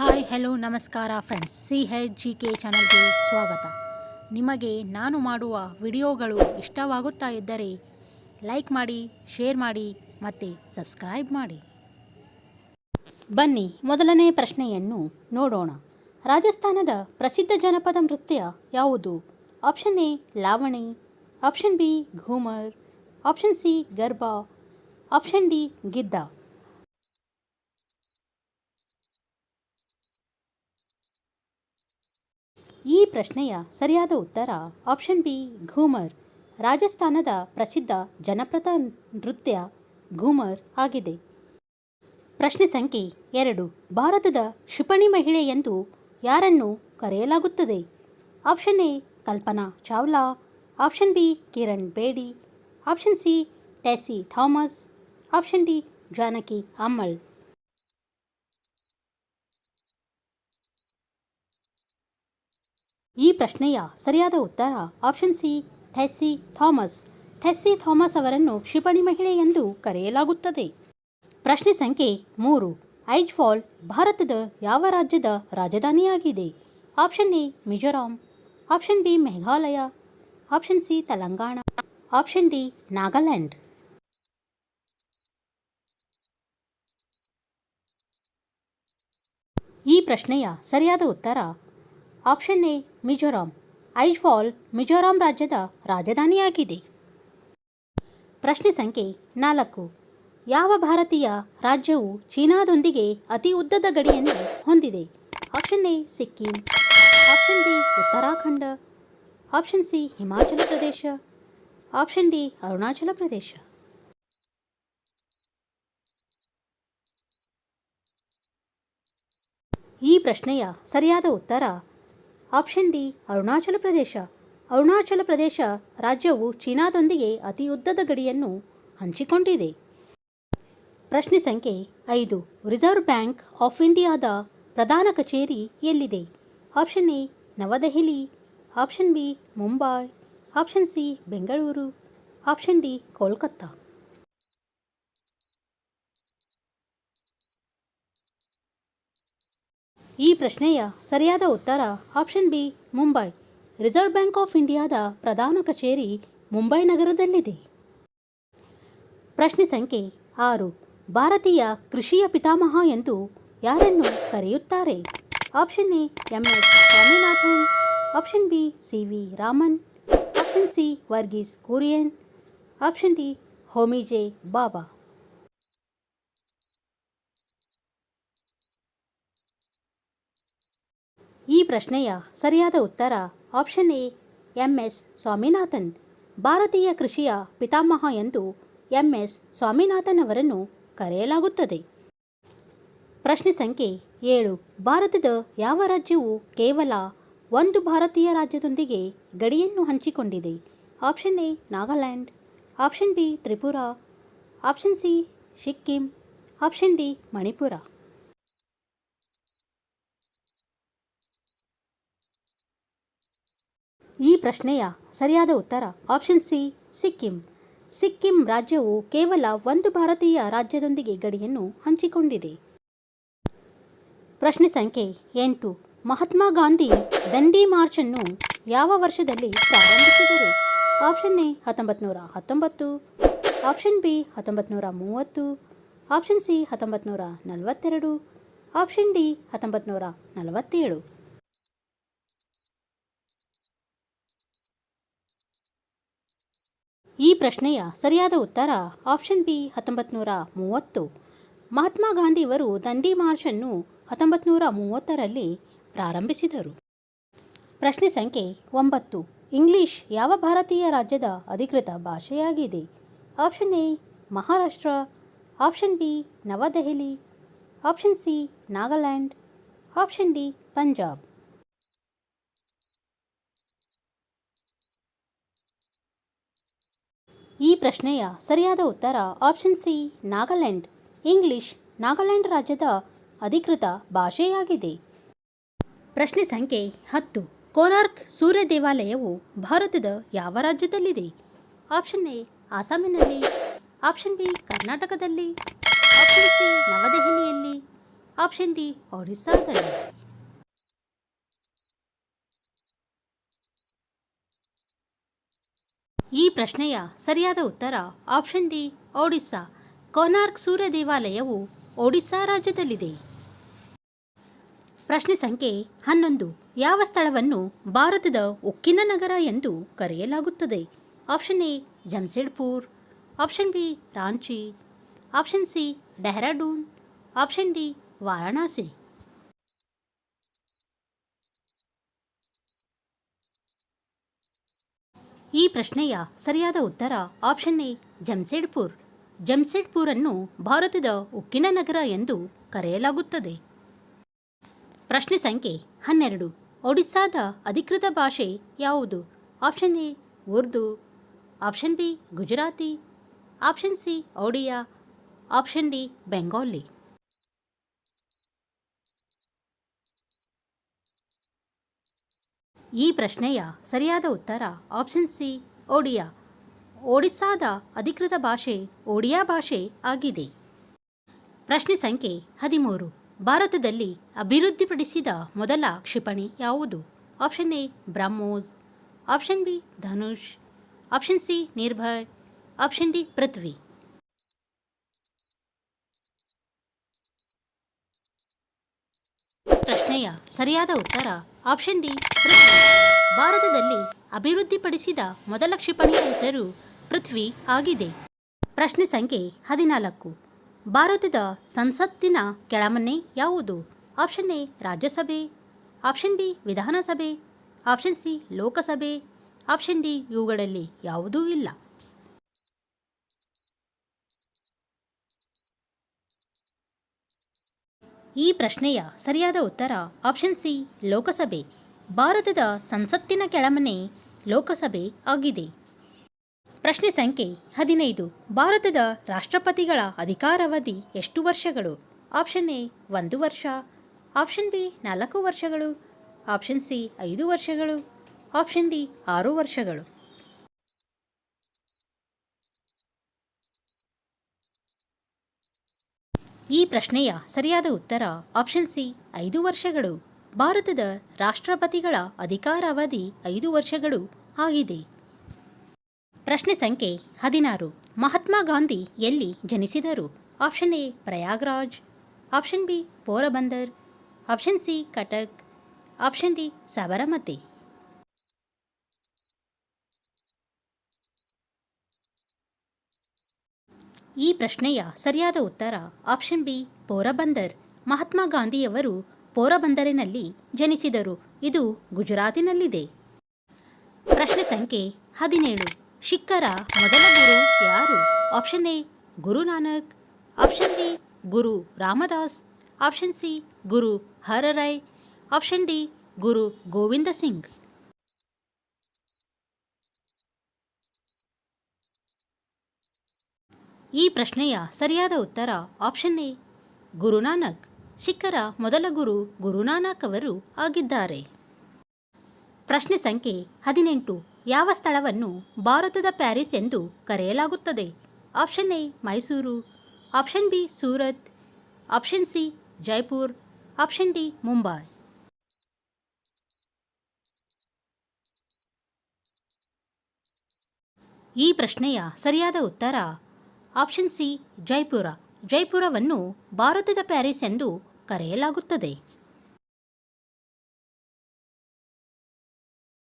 Hi hello ನಮಸ್ಕಾರ friends C H G K ಚಾನಲ್ಗೆ ಸ್ವಾಗತ. ನಿಮಗೆ ನಾನು ಮಾಡುವ ವಿಡಿಯೋಗಳು ಇಷ್ಟವಾಗುತ್ತಾ ಇದ್ದರೆ ಲೈಕ್ ಮಾಡಿ ಶೇರ್ ಮಾಡಿ ಮತ್ತು ಸಬ್ಸ್ಕ್ರೈಬ್ ಮಾಡಿ. ಬನ್ನಿ, ಮೊದಲನೇ ಪ್ರಶ್ನೆಯನ್ನು ನೋಡೋಣ. ರಾಜಸ್ಥಾನದ ಪ್ರಸಿದ್ಧ ಜನಪದ ನೃತ್ಯ ಯಾವುದು? Option A Lavani option B Ghoomar option C Garba option D Giddha. ಈ ಪ್ರಶ್ನೆಯ ಸರಿಯಾದ ಉತ್ತರ ಆಪ್ಷನ್ ಬಿ ಘೂಮರ್. ರಾಜಸ್ಥಾನದ ಪ್ರಸಿದ್ಧ ಜನಪ್ರದ ನೃತ್ಯ ಘೂಮರ್ ಆಗಿದೆ. ಪ್ರಶ್ನೆ ಸಂಖ್ಯೆ ಎರಡು, ಭಾರತದ ಕ್ಷಿಪಣಿ ಮಹಿಳೆ ಎಂದು ಯಾರನ್ನು ಕರೆಯಲಾಗುತ್ತದೆ? Option A Kalpana Chawla. Option B Kiran Bedi. Option C Tessy Thomas. Option D Janaki Ammal ಈ ಪ್ರಶ್ನೆಯ ಸರಿಯಾದ ಉತ್ತರ ಆಪ್ಷನ್ ಸಿ ಟೆಸ್ಸಿ ಥಾಮಸ್. ಟೆಸ್ಸಿ ಥಾಮಸ್ ಅವರನ್ನು ಕ್ಷಿಪಣಿ ಮಹಿಳೆ ಎಂದು ಕರೆಯಲಾಗುತ್ತದೆ. ಪ್ರಶ್ನೆ ಸಂಖ್ಯೆ ಮೂರು, ಐಜ್ಫಾಲ್ ಭಾರತದ ಯಾವ ರಾಜ್ಯದ ರಾಜಧಾನಿಯಾಗಿದೆ? Option A, Mizoram. Option B, Meghalaya. Option C, Telangana. Option D, Nagaland. ಈ ಪ್ರಶ್ನೆಯ ಸರಿಯಾದ ಉತ್ತರ ಆಪ್ಷನ್ ಎ, ಮಿಜೋರಾಂ. ಐಜ್ವಾಲ್ ಮಿಜೋರಾಂ ರಾಜ್ಯದ ರಾಜಧಾನಿಯಾಗಿದೆ. ಪ್ರಶ್ನೆ ಸಂಖ್ಯೆ ನಾಲ್ಕು. ಯಾವ ಭಾರತೀಯ ರಾಜ್ಯವು ಚೀನಾದೊಂದಿಗೆ ಅತಿ ಉದ್ದದ ಗಡಿಯನ್ನು ಹೊಂದಿದೆ? Option A, Sikkim. Option B, Uttarakhand. Option C, Himachal Pradesh. Option D, Arunachal Pradesh. ಈ ಪ್ರಶ್ನೆಯ ಸರಿಯಾದ ಉತ್ತರ ಆಪ್ಷನ್ ಡಿ, ಅರುಣಾಚಲ ಪ್ರದೇಶ. ಅರುಣಾಚಲ ಪ್ರದೇಶ ರಾಜ್ಯವು ಚೀನಾದೊಂದಿಗೆ ಅತಿ ಉದ್ದದ ಗಡಿಯನ್ನು ಹಂಚಿಕೊಂಡಿದೆ. ಪ್ರಶ್ನೆ ಸಂಖ್ಯೆ ಐದು, ರಿಸರ್ವ್ ಬ್ಯಾಂಕ್ ಆಫ್ ಇಂಡಿಯಾದ ಪ್ರಧಾನ ಕಚೇರಿ ಎಲ್ಲಿದೆ? Option A, Navadehali. Option B, Mumbai. Option C, Bengaluru. Option D, Kolkata. ಈ ಪ್ರಶ್ನೆಯ ಸರಿಯಾದ ಉತ್ತರ option B, Mumbai. Reserve bank of ಇಂಡಿಯಾದ ಪ್ರಧಾನ ಕಚೇರಿ ಮುಂಬೈ ನಗರದಲ್ಲಿದೆ. ಪ್ರಶ್ನೆ ಸಂಖ್ಯೆ ಆರು. ಭಾರತೀಯ ಕೃಷಿಯ ಪಿತಾಮಹ ಎಂದು ಯಾರನ್ನು ಕರೆಯುತ್ತಾರೆ? Option A, M. S. Swaminathan. Option B, C. V. Raman. Option C, Varghese Kurien. Option D Homi J Bhabha ಈ ಪ್ರಶ್ನೆಯ ಸರಿಯಾದ ಉತ್ತರ option A, M S Swaminathan. ಭಾರತೀಯ ಕೃಷಿಯ ಪಿತಾಮಹ ಎಂದು ಎಂ ಎಸ್ ಸ್ವಾಮಿನಾಥನ್ ಅವರನ್ನು ಕರೆಯಲಾಗುತ್ತದೆ. ಪ್ರಶ್ನೆ ಸಂಖ್ಯೆ ಏಳು, ಭಾರತದ ಯಾವ ರಾಜ್ಯವು ಕೇವಲ ಒಂದು ಭಾರತೀಯ ರಾಜ್ಯದೊಂದಿಗೆ ಗಡಿಯನ್ನು ಹಂಚಿಕೊಂಡಿದೆ? Option A, Nagaland. Option B, Tripura. Option C, Sikkim. Option D, Manipur. ಈ ಪ್ರಶ್ನೆಯ ಸರಿಯಾದ ಉತ್ತರ ಆಪ್ಷನ್ ಸಿ ಸಿಕ್ಕಿಂ ಸಿಕ್ಕಿಂ ರಾಜ್ಯವು ಕೇವಲ ಒಂದು ಭಾರತೀಯ ರಾಜ್ಯದೊಂದಿಗೆ ಗಡಿಯನ್ನು ಹಂಚಿಕೊಂಡಿದೆ. ಪ್ರಶ್ನೆ ಸಂಖ್ಯೆ ಎಂಟು. ಮಹಾತ್ಮ ಗಾಂಧಿ ದಂಡಿ ಮಾರ್ಚ್ ಅನ್ನು ಯಾವ ವರ್ಷದಲ್ಲಿ ಪ್ರಾರಂಭಿಸಿದರು? ಆಪ್ಷನ್ ಎ ಹತ್ತೊಂಬತ್ತು ನೂರ ಹತ್ತೊಂಬತ್ತು. ಆಪ್ಷನ್ ಬಿ ಹತ್ತೊಂಬತ್ತು ನೂರ ಮೂವತ್ತು. ಆಪ್ಷನ್ ಸಿ ಹತ್ತೊಂಬತ್ತು ನೂರ ನಲವತ್ತೆರಡು. ಆಪ್ಷನ್ ಡಿ ಹತ್ತೊಂಬತ್ತು ನೂರ ನಲವತ್ತೇಳು. ಈ ಪ್ರಶ್ನೆಯ ಸರಿಯಾದ ಉತ್ತರ ಆಪ್ಷನ್ ಬಿ ಹತ್ತೊಂಬತ್ತು ನೂರ ಮೂವತ್ತು. ಮಹಾತ್ಮ ಗಾಂಧಿಯವರು ದಂಡಿ ಮಾರ್ಚನ್ನು ಹತ್ತೊಂಬತ್ತು ನೂರ ಮೂವತ್ತರಲ್ಲಿ ಪ್ರಾರಂಭಿಸಿದರು. ಪ್ರಶ್ನೆ ಸಂಖ್ಯೆ ಒಂಬತ್ತು. ಇಂಗ್ಲಿಷ್ ಯಾವ ಭಾರತೀಯ ರಾಜ್ಯದ ಅಧಿಕೃತ ಭಾಷೆಯಾಗಿದೆ? Option A, Maharashtra. Option B, Navadehali. Option C, Nagaland. Option D, Punjab. ಈ ಪ್ರಶ್ನೆಯ ಸರಿಯಾದ ಉತ್ತರ option C Nagaland. English Nagaland ರಾಜ್ಯದ ಅಧಿಕೃತ ಭಾಷೆಯಾಗಿದೆ. ಪ್ರಶ್ನೆ ಸಂಖ್ಯೆ ಹತ್ತು. ಕೋನಾರ್ಕ್ ಸೂರ್ಯ ದೇವಾಲಯವು ಭಾರತದ ಯಾವ ರಾಜ್ಯದಲ್ಲಿದೆ? ಆಪ್ಷನ್ ಎ ಆಸಾಮಿನಲ್ಲಿ ಆಪ್ಷನ್ ಬಿ ಕರ್ನಾಟಕದಲ್ಲಿ. ಆಪ್ಷನ್ ಸಿ ನವದೆಹಲಿಯಲ್ಲಿ. ಆಪ್ಷನ್ ಡಿ ಒಡಿಸ್ಸಾದಲ್ಲಿ. ಈ ಪ್ರಶ್ನೆಯ ಸರಿಯಾದ ಉತ್ತರ ಆಪ್ಷನ್ ಡಿ, ಒಡಿಸ್ಸಾ. ಕೊನಾರ್ಕ್ ಸೂರ್ಯ ದೇವಾಲಯವು ಒಡಿಸ್ಸಾ ರಾಜ್ಯದಲ್ಲಿದೆ. ಪ್ರಶ್ನೆ ಸಂಖ್ಯೆ ಹನ್ನೊಂದು. ಯಾವ ಸ್ಥಳವನ್ನು ಭಾರತದ ಉಕ್ಕಿನ ನಗರ ಎಂದು ಕರೆಯಲಾಗುತ್ತದೆ? Option A Jamshedpur option B, Ranchi. Option C, Dehradun. Option D, Varanasi. ಈ ಪ್ರಶ್ನೆಯ ಸರಿಯಾದ ಉತ್ತರ ಆಪ್ಷನ್ ಎ ಜಮ್ಸೆಡ್ಪುರ್ ಜಮ್ಸೆಡ್ಪುರನ್ನು ಭಾರತದ ಉಕ್ಕಿನ ನಗರ ಎಂದು ಕರೆಯಲಾಗುತ್ತದೆ. ಪ್ರಶ್ನೆ ಸಂಖ್ಯೆ ಹನ್ನೆರಡು. ಒಡಿಸ್ಸಾದ ಅಧಿಕೃತ ಭಾಷೆ ಯಾವುದು? Option A, Urdu. Option B, Gujarati. Option C, Odia. Option D, Bengali. ಈ ಪ್ರಶ್ನೆಯ ಸರಿಯಾದ ಉತ್ತರ ಆಪ್ಷನ್ ಸಿ ಒಡಿಯಾ ಒಡಿಸ್ಸಾದ ಅಧಿಕೃತ ಭಾಷೆ ಒಡಿಯಾ ಭಾಷೆ ಆಗಿದೆ. ಪ್ರಶ್ನೆ ಸಂಖ್ಯೆ ಹದಿಮೂರು. ಭಾರತದಲ್ಲಿ ಅಭಿವೃದ್ಧಿಪಡಿಸಿದ ಮೊದಲ ಕ್ಷಿಪಣಿ ಯಾವುದು? Option A BrahMos. Option B Dhanush. Option C Nirbhay. Option D Prithvi. ಪ್ರಶ್ನೆಯ ಸರಿಯಾದ ಉತ್ತರ ಆಪ್ಷನ್ ಡಿ ಭಾರತದಲ್ಲಿ ಅಭಿವೃದ್ಧಿಪಡಿಸಿದ ಮೊದಲ ಕ್ಷಿಪಣಿಯ ಹೆಸರು ಪೃಥ್ವಿ ಆಗಿದೆ. ಪ್ರಶ್ನೆ ಸಂಖ್ಯೆ ಹದಿನಾಲ್ಕು. ಭಾರತದ ಸಂಸತ್ತಿನ ಕೆಳಮನೆ ಯಾವುದು? Option A, Rajya Sabha. Option B, Vidhan Sabha. Option C, Lok Sabha. Option D, ಇವುಗಳಲ್ಲಿ ಯಾವುದೂ ಇಲ್ಲ. ಈ ಪ್ರಶ್ನೆಯ ಸರಿಯಾದ ಉತ್ತರ ಆಪ್ಷನ್ ಸಿ ಲೋಕಸಭೆ. ಭಾರತದ ಸಂಸತ್ತಿನ ಕೆಳಮನೆ ಲೋಕಸಭೆ ಆಗಿದೆ. ಪ್ರಶ್ನೆ ಸಂಖ್ಯೆ ಹದಿನೈದು. ಭಾರತದ ರಾಷ್ಟ್ರಪತಿಗಳ ಅಧಿಕಾರಾವಧಿ ಎಷ್ಟು ವರ್ಷಗಳು? ಆಪ್ಷನ್ ಎ ಒಂದು ವರ್ಷ. ಆಪ್ಷನ್ ಬಿ ನಾಲ್ಕು ವರ್ಷಗಳು. ಆಪ್ಷನ್ ಸಿ ಐದು ವರ್ಷಗಳು. ಆಪ್ಷನ್ ಡಿ ಆರು ವರ್ಷಗಳು. ಈ ಪ್ರಶ್ನೆಯ ಸರಿಯಾದ ಉತ್ತರ ಆಪ್ಷನ್ ಸಿ ಐದು ವರ್ಷಗಳು. ಭಾರತದ ರಾಷ್ಟ್ರಪತಿಗಳ ಅಧಿಕಾರ ಅವಧಿ ಐದು ವರ್ಷಗಳು ಆಗಿದೆ. ಪ್ರಶ್ನೆ ಸಂಖ್ಯೆ ಹದಿನಾರು. ಮಹಾತ್ಮ ಗಾಂಧಿ ಎಲ್ಲಿ ಜನಿಸಿದರು? Option A Prayagraj. Option B Porbandar. Option C Cuttack. Option D Sabarmati. ಈ ಪ್ರಶ್ನೆಯ ಸರಿಯಾದ ಉತ್ತರ ಆಪ್ಷನ್ ಬಿ, ಪೋರಬಂದರ್. ಮಹಾತ್ಮ ಗಾಂಧಿಯವರು ಪೋರಬಂದರಿನಲ್ಲಿ ಜನಿಸಿದರು. ಇದು ಗುಜರಾತಿನಲ್ಲಿದೆ. ಪ್ರಶ್ನೆ ಸಂಖ್ಯೆ ಹದಿನೇಳು. ಶಿಕ್ಕರ ಮೊದಲ ಗುರು ಯಾರು? Option A, Guru Nanak. Option B, Guru Ramdas. Option C, Guru Har Rai option D, Guru Gobind Singh. ಈ ಪ್ರಶ್ನೆಯ ಸರಿಯಾದ ಉತ್ತರ ಆಪ್ಷನ್ ಎ. ಗುರುನಾನಕ್. ಸಿಖ್ಖರ ಮೊದಲ ಗುರು ಗುರುನಾನಕ್ ಅವರು ಆಗಿದ್ದಾರೆ. ಪ್ರಶ್ನೆ ಸಂಖ್ಯೆ ಹದಿನೆಂಟು. ಯಾವ ಸ್ಥಳವನ್ನು ಭಾರತದ ಪ್ಯಾರಿಸ್ ಎಂದು ಕರೆಯಲಾಗುತ್ತದೆ? Option A Mysuru. Option B Surat. Option C Jaipur. Option D Mumbai. ಈ ಪ್ರಶ್ನೆಯ ಸರಿಯಾದ ಉತ್ತರ ಆಪ್ಷನ್ ಸಿ ಜೈಪುರ. ಜೈಪುರವನ್ನು ಭಾರತದ ಪ್ಯಾರಿಸ್ ಎಂದು ಕರೆಯಲಾಗುತ್ತದೆ.